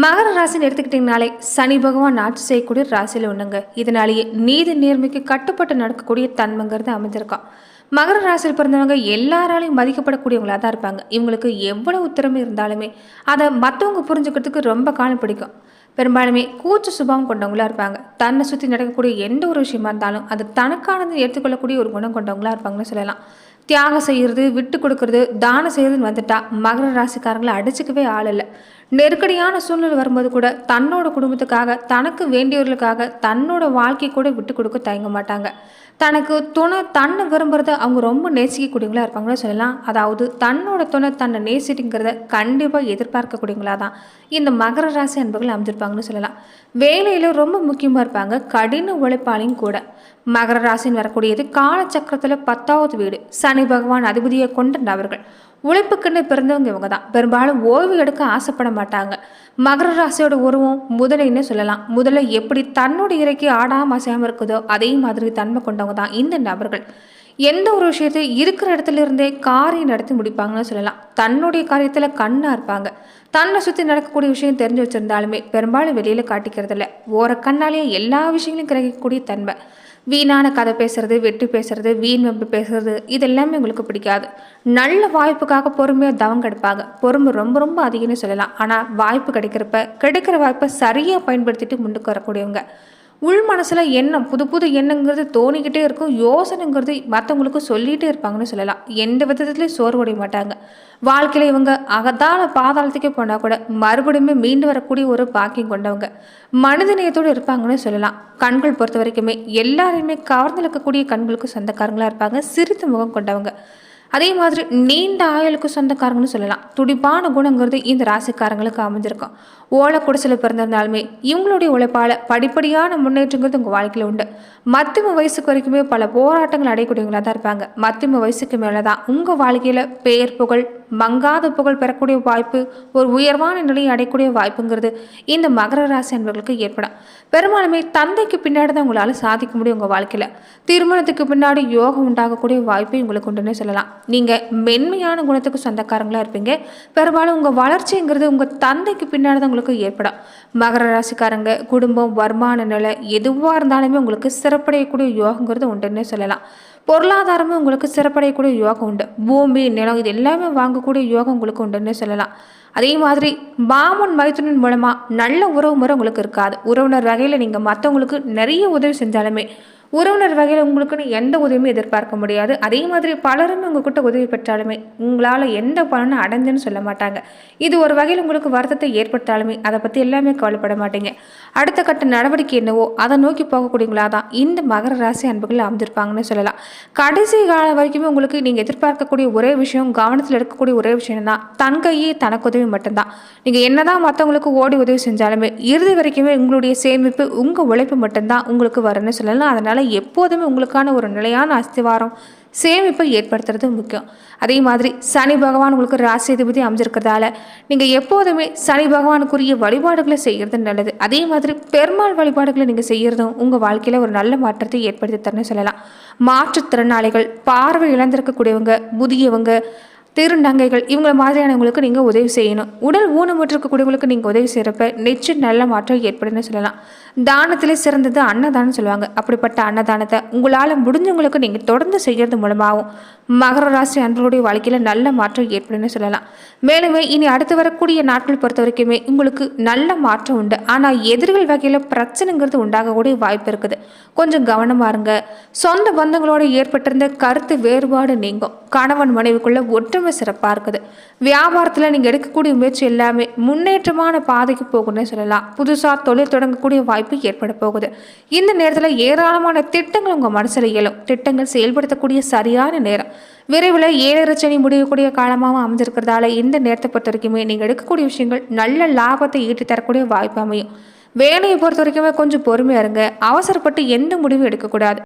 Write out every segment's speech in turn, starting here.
மகர ராசின்னு எடுத்துக்கிட்டிங்கனாலே சனி பகவான் ஆட்சி செய்யக்கூடிய ராசியில் ஒன்றுங்க இதனாலேயே நீதி நேர்மைக்கு கட்டுப்பட்டு நடக்கக்கூடிய தன்மைங்கிறது அமைஞ்சிருக்கான். மகர ராசியில் பிறந்தவங்க எல்லாராலையும் மதிக்கப்படக்கூடியவங்களாக தான் இருப்பாங்க. இவங்களுக்கு எவ்வளவு திறமை இருந்தாலுமே அதை மற்றவங்க புரிஞ்சுக்கிறதுக்கு ரொம்ப காலம் பிடிக்கும். பெரும்பாலுமே கூச்ச சுபாவம் கொண்டவங்களா இருப்பாங்க. தன்னை சுற்றி நடக்கக்கூடிய எந்த ஒரு விஷயமா இருந்தாலும் அது தனக்கானது எடுத்துக்கொள்ளக்கூடிய ஒரு குணம் கொண்டவங்களா இருப்பாங்கன்னு சொல்லலாம். தியாகம் செய்கிறது விட்டு கொடுக்கறது தானம் செய்யறதுன்னு வந்துட்டா மகர ராசிக்காரங்களை அடிச்சுக்கவே ஆள் இல்லை. நெருக்கடியான சூழ்நிலை வரும்போது கூட தன்னோட குடும்பத்துக்காக தனக்கு வேண்டியவர்களுக்காக தன்னோட வாழ்க்கை கூட விட்டு கொடுக்க தயங்க மாட்டாங்க. தனக்கு துணை தன்னை விரும்புகிறத அவங்க ரொம்ப நேசிக்கக்கூடியவங்களா இருப்பாங்கன்னு சொல்லலாம். அதாவது தன்னோட துணை தன்னை நேசிட்டுங்கிறத கண்டிப்பாக எதிர்பார்க்கக்கூடியவங்களா தான் இந்த மகர ராசி அன்பர்கள் அமைஞ்சிருப்பாங்கன்னு சொல்லலாம். வேலையில் ரொம்ப முக்கியமாக இருப்பாங்க. கடின உழைப்பாளையும் கூட. மகர ராசின்னு வரக்கூடியது காலச்சக்கரத்தில் பத்தாவது வீடு. சனி பகவான் அதிபதியை கொண்ட நபர்கள். உழைப்புக்குன்னு பிறந்தவங்க இவங்க தான் பெரும்பாலும் ஓய்வு எடுக்க ஆசைப்பட மாட்டாங்க. மகர ராசியோட உருவம் முதலைன்னு சொல்லலாம். முதலை எப்படி தன்னோட இறைக்கு ஆடாமல் அசையாமல் இருக்குதோ அதே மாதிரி தன்மை கொண்டவங்க தான் இந்த நபர்கள். எந்த ஒரு விஷயத்தை இருக்கிற இடத்துல இருந்தே காரியம் நடத்தி முடிப்பாங்கன்னு சொல்லலாம். தன்னுடைய காரியத்தில் கண்ணாக இருப்பாங்க. தன்னை சுற்றி நடக்கக்கூடிய விஷயம் தெரிஞ்சு வச்சுருந்தாலுமே பெரும்பாலும் வெளியில் காட்டிக்கிறதில்ல. ஓர கண்ணாலேயே எல்லா விஷயங்களையும் கிரகிக்கக்கூடிய தன்மை. வீணான கதை பேசுறது வெட்டி பேசுறது வீண் வம்பு பேசுறது இது எல்லாமே உங்களுக்கு பிடிக்காது. நல்ல வாய்ப்புக்காக பொறுமையாக தவம் கெடுப்பாங்க. பொறுமை ரொம்ப ரொம்ப அதிகம்னு சொல்லலாம். ஆனால் வாய்ப்பு கிடைக்கிறப்ப கிடைக்கிற வாய்ப்பை சரியாக பயன்படுத்திட்டு முன்னுக்கு வரக்கூடியவங்க. உள் மனசில் எண்ணம் புது புது எண்ணங்கிறது தோணிக்கிட்டே இருக்கும். யோசனைங்கிறது மற்றவங்களுக்கு சொல்லிகிட்டே இருப்பாங்கன்னு சொல்லலாம். எந்த விதத்துலேயும் சோர்வடைய மாட்டாங்க. வாழ்க்கையில் இவங்க அகத்தான பாதாளத்துக்கே போனால் கூட மறுபடியுமே மீண்டு வரக்கூடிய ஒரு பாக்கியம் கொண்டவங்க. மனித நேயத்தோடு இருப்பாங்கன்னு சொல்லலாம். கண்கள் பொறுத்த வரைக்குமே எல்லாரையுமே கவர்ந்தெழுக்கக்கூடிய கண்களுக்கு சொந்தக்காரங்களாக இருப்பாங்க. சிரித்த முகம் கொண்டவங்க. அதே மாதிரி நீண்ட ஆயுளுக்கு சொந்தக்காரங்கன்னு சொல்லலாம். துடிப்பான குணங்கிறது இந்த ராசிக்காரங்களுக்கு அமைஞ்சிருக்கும். ஓலை பிறந்திருந்தாலுமே இவங்களுடைய உழைப்பால் படிப்படியான முன்னேற்றங்கிறது உங்கள் வாழ்க்கையில் உண்டு. மத்தியம வயசுக்கு வரைக்குமே பல போராட்டங்கள் அடையக்கூடியவங்களாக தான் இருப்பாங்க. மத்தியம வயசுக்கு மேலே தான் உங்கள் வாழ்க்கையில் பெயர் புகழ் மங்காத புகழ் பெறக்கூடிய வாய்ப்பு ஒரு உயர்வான நிலையை அடையக்கூடிய வாய்ப்புங்கிறது இந்த மகர ராசி அன்பர்களுக்கு ஏற்படும். பெரும்பாலுமே தந்தைக்கு பின்னாடி தான் உங்களால் சாதிக்க முடியும் உங்கள் வாழ்க்கையில். திருமணத்துக்கு பின்னாடி யோகம் உண்டாகக்கூடிய வாய்ப்பு உங்களுக்கு உண்டுன்னு சொல்லலாம். நீங்கள் மென்மையான குணத்துக்கு சொந்தக்காரங்களாக இருப்பீங்க. பெரும்பாலும் உங்கள் வளர்ச்சிங்கிறது உங்கள் தந்தைக்கு பின்னாடி தான் உங்களுக்கு ஏற்படும். மகர ராசிக்காரங்க குடும்பம் வருமான நிலை எதுவாக இருந்தாலுமே உங்களுக்கு சிறப்படையக்கூடிய யோகங்கிறது உண்டுன்னு சொல்லலாம். பொருளாதாரமும் உங்களுக்கு சிறப்படையக்கூடிய யோகம் உண்டு. பூமி நிலம் இது எல்லாமே வாங்கக்கூடிய யோகம் உங்களுக்கு உண்டுன்னு சொல்லலாம். அதே மாதிரி பாமன் மைத்துனன் மூலமாக நல்ல உறவு முறை உங்களுக்கு இருக்காது. உறவினர் வகையில் நீங்கள் மற்றவங்களுக்கு நிறைய உதவி செஞ்சாலுமே உறவினர் வகையில் உங்களுக்குன்னு எந்த உதவியுமே எதிர்பார்க்க முடியாது. அதே மாதிரி பலருமே உங்ககிட்ட உதவி பெற்றாலுமே உங்களால் எந்த பலனும் அடைஞ்சுன்னு சொல்ல மாட்டாங்க. இது ஒரு வகையில் உங்களுக்கு வருத்தத்தை ஏற்படுத்தாலுமே அதை பற்றி எல்லாமே கவலைப்பட மாட்டீங்க. அடுத்த கட்ட நடவடிக்கை என்னவோ அதை நோக்கி போகக்கூடியவங்களா தான் இந்த மகர ராசி அன்புகள் அமைஞ்சிருப்பாங்கன்னு சொல்லலாம். கடைசி காலம் வரைக்குமே உங்களுக்கு நீங்கள் எதிர்பார்க்கக்கூடிய ஒரே விஷயம் கவனத்தில் எடுக்கக்கூடிய ஒரே விஷயம் தான் தன் கையே தனக்கு உதவி மட்டும்தான். நீங்கள் என்னதான் மற்றவங்களுக்கு ஓடி உதவி செஞ்சாலுமே இறுதி வரைக்குமே உங்களுடைய சேமிப்பு உங்கள் உழைப்பு மட்டும்தான் உங்களுக்கு வரும்னு சொல்லலாம். அதனால் எப்போதுமே உங்களுக்கான ஒரு நிலையான அஸ்திவாரம் சேமிப்பை ஏற்படுத்துறது முக்கியம். அதே மாதிரி சனி பகவான் உங்களுக்கு ராசிதிபதி அமைஞ்சிருக்கிறதால நீங்கள் எப்போதுமே சனி பகவானுக்குரிய வழிபாடுகளை செய்கிறது நல்லது. அதே மாதிரி பெருமாள் வழிபாடுகளை நீங்கள் செய்கிறதும் உங்கள் வாழ்க்கையில் ஒரு நல்ல மாற்றத்தை ஏற்படுத்தி தரணும்னு சொல்லலாம். மாற்றுத்திறனாளிகள் பார்வை இழந்திருக்கக்கூடியவங்க புதியவங்க திருநங்கைகள் இவங்களை மாதிரியானவங்களுக்கு நீங்கள் உதவி செய்யணும். உடல் ஊனமுற்றிருக்கக்கூடியவங்களுக்கு நீங்கள் உதவி செய்கிறப்ப நிச்சயம் நல்ல மாற்றம் ஏற்படும்னு சொல்லலாம். தானத்திலே சிறந்தது அன்னதானம் சொல்லுவாங்க. அப்படிப்பட்ட அன்னதானத்தை உங்களால் முடிஞ்சவங்களுக்கு நீங்கள் தொடர்ந்து செய்கிறது மூலமாகவும் மகர ராசி அன்பர்களுடைய வாழ்க்கையில் நல்ல மாற்றம் ஏற்படும்னு சொல்லலாம். மேலுமே இனி அடுத்து வரக்கூடிய நாட்கள் பொறுத்த வரைக்குமே உங்களுக்கு நல்ல மாற்றம் உண்டு. ஆனால் எதிர்கள் வகையில் பிரச்சனைங்கிறது உண்டாகக்கூடிய வாய்ப்பு இருக்குது. கொஞ்சம் கவனமாக இருங்க. சொந்த பந்தங்களோடு ஏற்பட்டிருந்த கருத்து வேறுபாடு நீங்கும். கணவன் மனைவிக்குள்ள ரொம்ப சிறப்பாக இருக்குது. வியாபாரத்தில் நீங்கள் எடுக்கக்கூடிய முயற்சி எல்லாமே முன்னேற்றமான பாதைக்கு போகும்னு சொல்லலாம். புதுசாக தொழில் தொடங்கக்கூடிய வாய்ப்பு ஏற்பட போகுது. இந்த நேரத்தில் ஏராளமான திட்டங்கள் உங்கள் மனசில் இயலும் திட்டங்கள் செயல்படுத்தக்கூடிய சரியான நேரம். விரைவில் ஏழரச்சனி முடியக்கூடிய காலமாகவும் அமைஞ்சிருக்கிறதால இந்த நேரத்தை பொறுத்த வரைக்குமே நீங்கள் எடுக்கக்கூடிய விஷயங்கள் நல்ல லாபத்தை ஈட்டி தரக்கூடிய வாய்ப்பு அமையும். வேலையை பொறுத்த வரைக்குமே கொஞ்சம் பொறுமையாக இருங்க. அவசரப்பட்டு எந்த முடிவும் எடுக்கக்கூடாது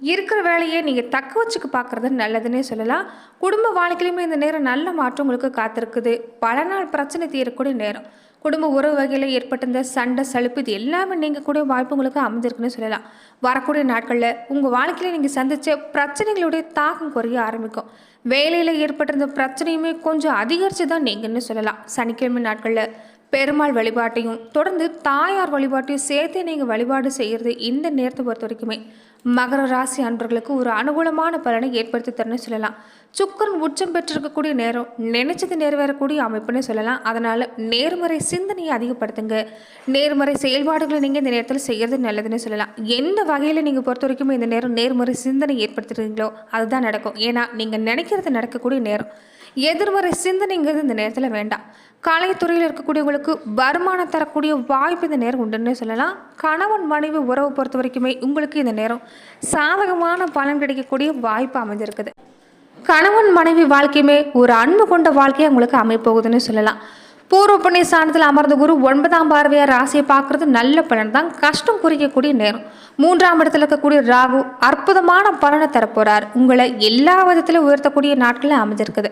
இருக்கிற வேலையை நீங்கள் தக்க வச்சுக்க பார்க்குறது நல்லதுன்னே சொல்லலாம். குடும்ப வாழ்க்கையிலுமே இந்த நேரம் நல்ல மாற்றம் உங்களுக்கு காத்திருக்குது. பல நாள் பிரச்சனை தீரக்கூடிய நேரம். குடும்ப உறவு வகையில் ஏற்பட்டிருந்த சண்டை சலுப்பு இது எல்லாமே நீங்கள் கூட வாய்ப்பு உங்களுக்கு அமைஞ்சிருக்குன்னு சொல்லலாம். வரக்கூடிய நாட்களில் உங்கள் வாழ்க்கையில் நீங்கள் சந்தித்த பிரச்சனைகளுடைய தாக்கம் குறைய ஆரம்பிக்கும். வேலையில் ஏற்பட்டிருந்த பிரச்சனையுமே கொஞ்சம் அதிகரித்து தான் நீங்கள்னு சொல்லலாம். சனிக்கிழமை நாட்களில் பெருமாள் வழிபாட்டையும் தொடர்ந்து தாயார் வழிபாட்டையும் சேர்த்து நீங்கள் வழிபாடு செய்கிறது இந்த நேரத்தை பொறுத்த வரைக்குமே. மகர ராசி அன்பர்களுக்கு ஒரு அனுகூலமான பலனை ஏற்படுத்தி தரணும்னு சொல்லலாம். சுக்கரன் உச்சம் பெற்றிருக்கக்கூடிய நேரம் நினைச்சது நிறைவேறக்கூடிய அமைப்புன்னு சொல்லலாம். அதனால் நேர்மறை சிந்தனையை அதிகப்படுத்துங்க. நேர்மறை செயல்பாடுகளை நீங்கள் இந்த நேரத்தில் செய்கிறது நல்லதுன்னு சொல்லலாம். எந்த வகையில் நீங்கள் பொறுத்த வரைக்கும் இந்த நேரம் நேர்மறை சிந்தனை ஏற்படுத்துகிறீங்களோ அதுதான் நடக்கும். ஏன்னா நீங்கள் நினைக்கிறது நடக்கக்கூடிய நேரம். எதிர்மறை சிந்தனைங்கிறது இந்த நேரத்தில் வேண்டாம். கலைத்துறையில் இருக்கக்கூடியவங்களுக்கு வருமானம் தரக்கூடிய வாய்ப்பு இந்த நேரம் உண்டுன்னு சொல்லலாம். கணவன் மனைவி உறவு பொறுத்த வரைக்குமே உங்களுக்கு இந்த நேரம் சாதகமான பலன் கிடைக்கக்கூடிய வாய்ப்பு அமைஞ்சிருக்குது. கணவன் மனைவி வாழ்க்கையுமே ஒரு அன்பு கொண்ட வாழ்க்கையை உங்களுக்கு அமைப்போகுதுன்னு சொல்லலாம். பூர்வ புண்ணிய ஸ்தானத்தில் அமர்ந்த குரு ஒன்பதாம் பார்வையார் ராசியை பார்க்கறது நல்ல பலன் தான். கஷ்டம் குறிக்கக்கூடிய நேரம். மூன்றாம் இடத்துல இருக்கக்கூடிய ராகு அற்புதமான பலனை தரப்போறார். உங்களை எல்லா விதத்திலும் உயர்த்தக்கூடிய நாட்களில் அமைஞ்சிருக்குது.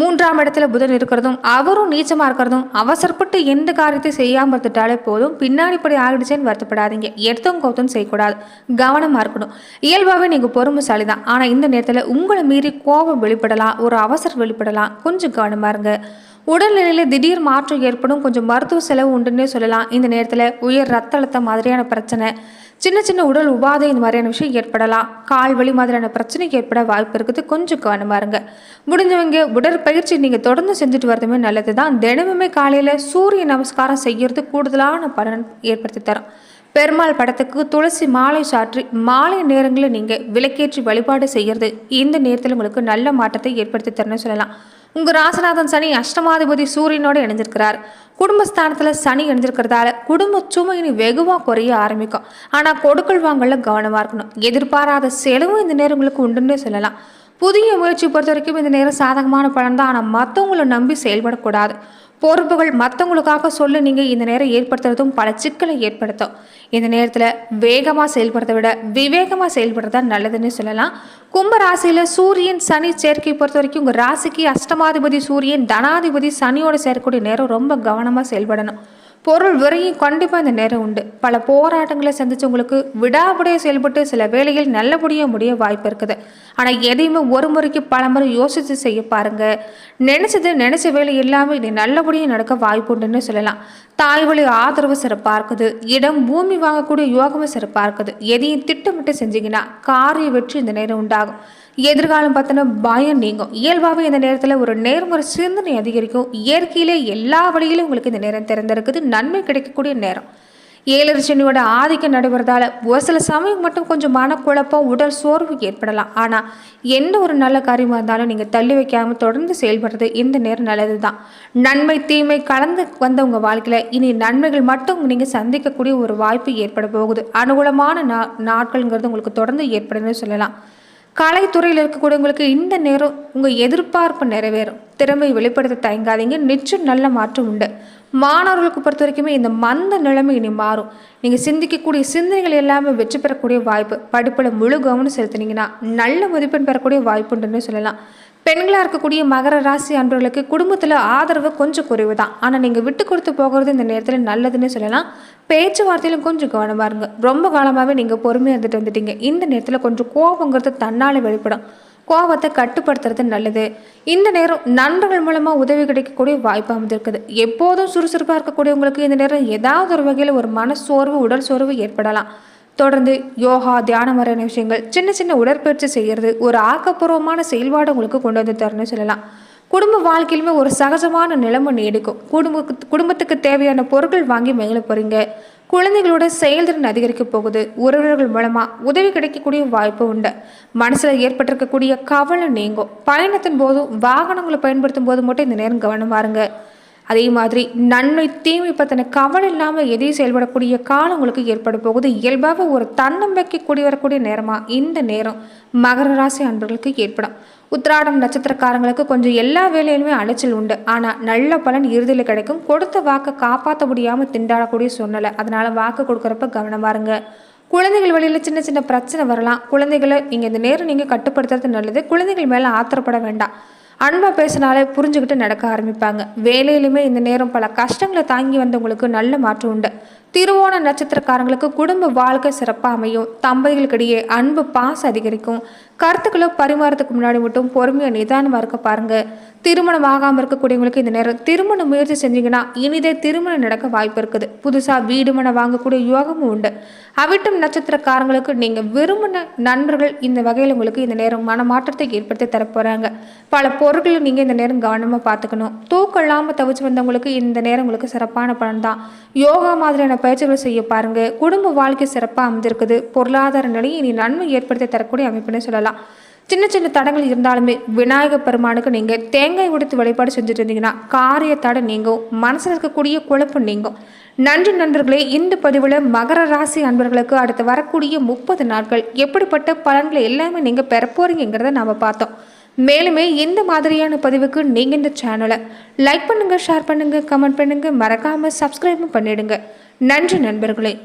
மூன்றாம் இடத்துல புதன் இருக்கிறதும் அவரும் நீச்சமாக இருக்கிறதும் அவசரப்பட்டு எந்த காரியத்தை செய்யாமல் இருந்துட்டாலே போதும். பின்னாடி படி ஆகிடுச்சேன்னு வருத்தப்படாதீங்க. எடுத்தும் கோத்தும் செய்யக்கூடாது. கவனமாக இருக்கணும். இயல்பாகவே நீங்கள் பொறுமைசாலி தான். ஆனால் இந்த நேரத்தில் உங்களை மீறி கோபம் வெளிப்படலாம் ஒரு அவசரம் வெளிப்படலாம். கொஞ்சம் கவனமாக இருங்க. உடல்நிலையில் திடீர் மாற்றம் ஏற்படும். கொஞ்சம் மருத்துவ செலவு உண்டுன்னே சொல்லலாம். இந்த நேரத்தில் உயர் ரத்த அழுத்தம் மாதிரியான பிரச்சனை சின்ன சின்ன உடல் உபாதை இந்த மாதிரியான விஷயம் ஏற்படலாம். கால் வலி மாதிரியான பிரச்சனை ஏற்பட வாய்ப்பு இருக்குது. கொஞ்சம் கவனமாக இருங்க. முடிஞ்சவங்க உடற்பயிற்சி நீங்கள் தொடர்ந்து செஞ்சுட்டு வரதுமே நல்லது தான் தினமுமே காலையில் சூரிய நமஸ்காரம் செய்கிறது கூடுதலான பலன் ஏற்படுத்தி தரும். பெருமாள் படத்துக்கு துளசி மாலை சாற்றி மாலை நேரங்களில் நீங்கள் விளக்கேற்றி வழிபாடு செய்கிறது இந்த நேரத்தில் உங்களுக்கு நல்ல மாற்றத்தை ஏற்படுத்தி தரணும்னு சொல்லலாம். உங்கள் ராசநாதன் சனி அஷ்டமாதிபதி சூரியனோடு இணைஞ்சிருக்கிறார். குடும்பஸ்தானத்தில் சனி இணைஞ்சிருக்கிறதால குடும்ப சுமை இனி வெகுவாக குறைய ஆரம்பிக்கும். ஆனால் கொடுக்கல் வாங்கல கவனமாக இருக்கணும். எதிர்பாராத செலவும் இந்த நேரங்களுக்கு உங்களுக்கு உண்டுன்னே சொல்லலாம். புதிய முயற்சி பொறுத்த வரைக்கும் இந்த நேரம் சாதகமான பலன் தான் ஆனால் மற்றவங்களை நம்பி செயல்படக்கூடாது. பொறுப்புகள் மற்றவங்களுக்காக சொல்ல நீங்கள் இந்த நேரம் ஏற்படுத்துறதும் பல சிக்கலை ஏற்படுத்தும். இந்த நேரத்தில் வேகமாக செயல்படுறத விட விவேகமாக செயல்படுறது தான் நல்லதுன்னு சொல்லலாம். கும்ப ராசியில் சூரியன் சனி சேர்க்கை பொறுத்த வரைக்கும் உங்கள் ராசிக்கு அஷ்டமாதிபதி சூரியன் தனாதிபதி சனியோட சேரக்கூடிய நேரம் ரொம்ப கவனமாக செயல்படணும். பொருள் விரையும் கண்டிப்பாக இந்த நேரம் உண்டு. பல போராட்டங்களை சந்திச்சவங்களுக்கு விடாபடியாக செயல்பட்டு சில வேலைகள் நல்லபடியாக முடிய வாய்ப்பு இருக்குது. ஆனால் எதையுமே ஒரு முறைக்கு பல முறை யோசித்து செய்ய பாருங்க. நினச்சது நினச்ச வேலை இல்லாமல் இது நல்லபடியாக நடக்க வாய்ப்பு உண்டுன்னு சொல்லலாம். தாய் வழி ஆதரவு சிறப்பாக இருக்குது. இடம் பூமி வாங்கக்கூடிய யோகமும் சிறப்பாக இருக்குது. எதையும் திட்டமிட்டு செஞ்சீங்கன்னா காரிய வெற்றி இந்த நேரம் உண்டாகும். எதிர்காலம் பார்த்தோன்னா பயம் நீங்கும். இயல்பாகவே இந்த நேரத்தில் ஒரு நேர்முறை சிந்தனை அதிகரிக்கும். இயற்கையிலே எல்லா வழியிலும் உங்களுக்கு இந்த நேரம் திறந்திருக்குது. நன்மை கிடைக்கக்கூடிய நேரம். ஏழரை சனியோட ஆதிக்கம் நடைபெறதால ஒரு சில சமயம் மட்டும் கொஞ்சம் மனக்குழப்பம் உடல் சோர்வு ஏற்படலாம். ஆனால் எந்த ஒரு நல்ல காரியமாக இருந்தாலும் நீங்கள் தள்ளி வைக்காமல் தொடர்ந்து செயல்படுறது இந்த நேரம் நல்லது தான் நன்மை தீமை கலந்து வந்த உங்கள் வாழ்க்கையில் இனி நன்மைகள் மட்டும் நீங்கள் சந்திக்கக்கூடிய ஒரு வாய்ப்பு ஏற்பட போகுது. அனுகூலமான நா நாட்கள்ங்கிறது உங்களுக்கு தொடர்ந்து ஏற்படுதுன்னு சொல்லலாம். கலைத்துறையில் இருக்கக்கூடியவங்களுக்கு இந்த நேரம் உங்கள் எதிர்பார்ப்பு நிறைவேறும். திறமை வெளிப்படுத்த தயங்காதீங்க. நிச்சயம் நல்ல மாற்றம் உண்டு. மாணவர்களுக்கு பொறுத்த வரைக்குமே இந்த மந்த நிலைமை இனி மாறும். நீங்கள் சிந்திக்கக்கூடிய சிந்தனைகள் எல்லாமே வெற்றி பெறக்கூடிய வாய்ப்பு. படிப்பில் முழு கவனம் செலுத்தினீங்கன்னா நல்ல மதிப்பெண் பெறக்கூடிய வாய்ப்புண்டுன்னு சொல்லலாம். பெண்களாக இருக்கக்கூடிய மகர ராசி அன்பர்களுக்கு குடும்பத்தில் ஆதரவு கொஞ்சம் குறைவு தான் ஆனால் நீங்கள் விட்டு கொடுத்து போகிறது இந்த நேரத்தில் நல்லதுன்னு சொல்லலாம். பேச்சுவார்த்தையிலும் கொஞ்சம் கவனமாக இருங்க. ரொம்ப காலமாகவே நீங்கள் பொறுமையாக இருந்துட்டு வந்துட்டீங்க. இந்த நேரத்தில் கொஞ்சம் கோபங்கிறது தன்னால் வெளிப்படும். கோபத்தை கட்டுப்படுத்துறது நல்லது. இந்த நேரம் நண்பர்கள் மூலமாக உதவி கிடைக்கக்கூடிய வாய்ப்பு அமைந்திருக்குது. எப்போதும் சுறுசுறுப்பாக இருக்கக்கூடியவங்களுக்கு இந்த நேரம் ஏதாவது ஒரு வகையில் ஒரு மன சோர்வு உடல் சோர்வு ஏற்படலாம். தொடர்ந்து யோகா தியானம் வரையான விஷயங்கள் சின்ன சின்ன உடற்பயிற்சி செய்கிறது ஒரு ஆக்கப்பூர்வமான செயல்பாடு உங்களுக்கு கொண்டு வந்து தரணும்னு சொல்லலாம். குடும்ப வாழ்க்கையிலுமே ஒரு சகஜமான நிலைமை நீடிக்கும். குடும்ப குடும்பத்துக்கு தேவையான பொருட்கள் வாங்கி மேலே போகிறீங்க குழந்தைகளோட செயல்திறன் அதிகரிக்க போகுது. உறவினர்கள் மூலமாக உதவி கிடைக்கக்கூடிய வாய்ப்பு உண்டு. மனசில் ஏற்பட்டிருக்கக்கூடிய கவலை நீங்கும். பயணத்தின் போதும் வாகனங்களை பயன்படுத்தும் போது மட்டும் இந்த நேரம் கவனம் பாருங்கள் அதே மாதிரி நன்மை தீமை பற்றின கவலை இல்லாமல் எதையும் செயல்படக்கூடிய காலம் உங்களுக்கு ஏற்பட போகுது. இயல்பாக ஒரு தன்னம்பிக்கை கூடி வரக்கூடிய நேரமாக இந்த நேரம் மகர ராசி அன்பர்களுக்கு ஏற்படும். உத்திராடம் நட்சத்திரக்காரங்களுக்கு கொஞ்சம் எல்லா வேலையிலுமே அலைச்சல் உண்டு. ஆனால் நல்ல பலன் இறுதியில் கிடைக்கும். கொடுத்த வாக்கை காப்பாற்ற முடியாமல் திண்டாடக்கூடிய சூழ்நிலை. அதனால் வாக்கு கொடுக்குறப்ப கவனமாக இருங்க. குழந்தைகள் வழியில் சின்ன சின்ன பிரச்சனை வரலாம். குழந்தைகளை நீங்கள் இந்த நேரம் நீங்கள் கட்டுப்படுத்துறது நல்லது. குழந்தைகள் மேலே ஆத்திரப்பட வேண்டாம். அன்பாக பேசினாலே புரிஞ்சுக்கிட்டு நடக்க ஆரம்பிப்பாங்க. வேலையிலுமே இந்த நேரம் பல கஷ்டங்களை தாங்கி வந்தவங்களுக்கு நல்ல மாற்றம் உண்டு. திருவோண நட்சத்திரக்காரங்களுக்கு குடும்ப வாழ்க்கை சிறப்பாக அமையும். தம்பதிகளுக்கிடையே அன்பு பாசம் அதிகரிக்கும். கருத்துக்களை பரிமாறதுக்கு முன்னாடி மட்டும் பொறுமையாக நிதானமாக இருக்க பாருங்க. திருமணம் ஆகாமல் இருக்கக்கூடியவங்களுக்கு இந்த நேரம் திருமண முயற்சி செஞ்சீங்கன்னா இனிதே திருமணம் நடக்க வாய்ப்பு இருக்குது. புதுசாக வீடு மனை வாங்கக்கூடிய யோகமும் உண்டு. அவிட்டம் நட்சத்திரக்காரங்களுக்கு நீங்கள் விரும்பின நண்பர்கள் இந்த வகையில் உங்களுக்கு இந்த நேரம் மனமாற்றத்தை ஏற்படுத்தி தரப்போகிறாங்க பல பொருட்களை நீங்கள் இந்த நேரம் கவனமாக பார்த்துக்கணும். தூக்கம் இல்லாமல் தவிச்சு வந்தவங்களுக்கு இந்த நேரம் உங்களுக்கு சிறப்பான பலன் தான். யோகா மாதிரியான பயிற்சிகள் செய்ய பாருங்க. குடும்ப வாழ்க்கை சிறப்பாக அமைஞ்சிருக்குது பொருளாதார நிலையை இனி நன்மை ஏற்படுத்தி தரக்கூடிய அமைப்புன்னு சொல்லலாம். சின்ன சின்ன தடங்கள் இருந்தாலுமே விநாயகர் பெருமானுக்கு நீங்கள் தேங்காய் உடைத்து வழிபாடு செஞ்சுட்டு இருந்தீங்கன்னா காரிய தடை நீங்கும். மனசில் இருக்கக்கூடிய குழப்பம் நீங்கும். நன்றி நண்பர்களே இந்த பதிவில் மகர ராசி அன்பர்களுக்கு அடுத்து வரக்கூடிய முப்பது நாட்கள் எப்படிப்பட்ட பலன்களை எல்லாமே நீங்கள் பெற போறீங்கிறத நாம் பார்த்தோம். மேலுமே இந்த மாதிரியான பதிவுக்கு நீங்கள் இந்த சேனலை லைக் பண்ணுங்கள் ஷேர் பண்ணுங்கள் கமெண்ட் பண்ணுங்கள் மறக்காமல் சப்ஸ்கிரைபும் பண்ணிவிடுங்க நன்றி நண்பர்களே.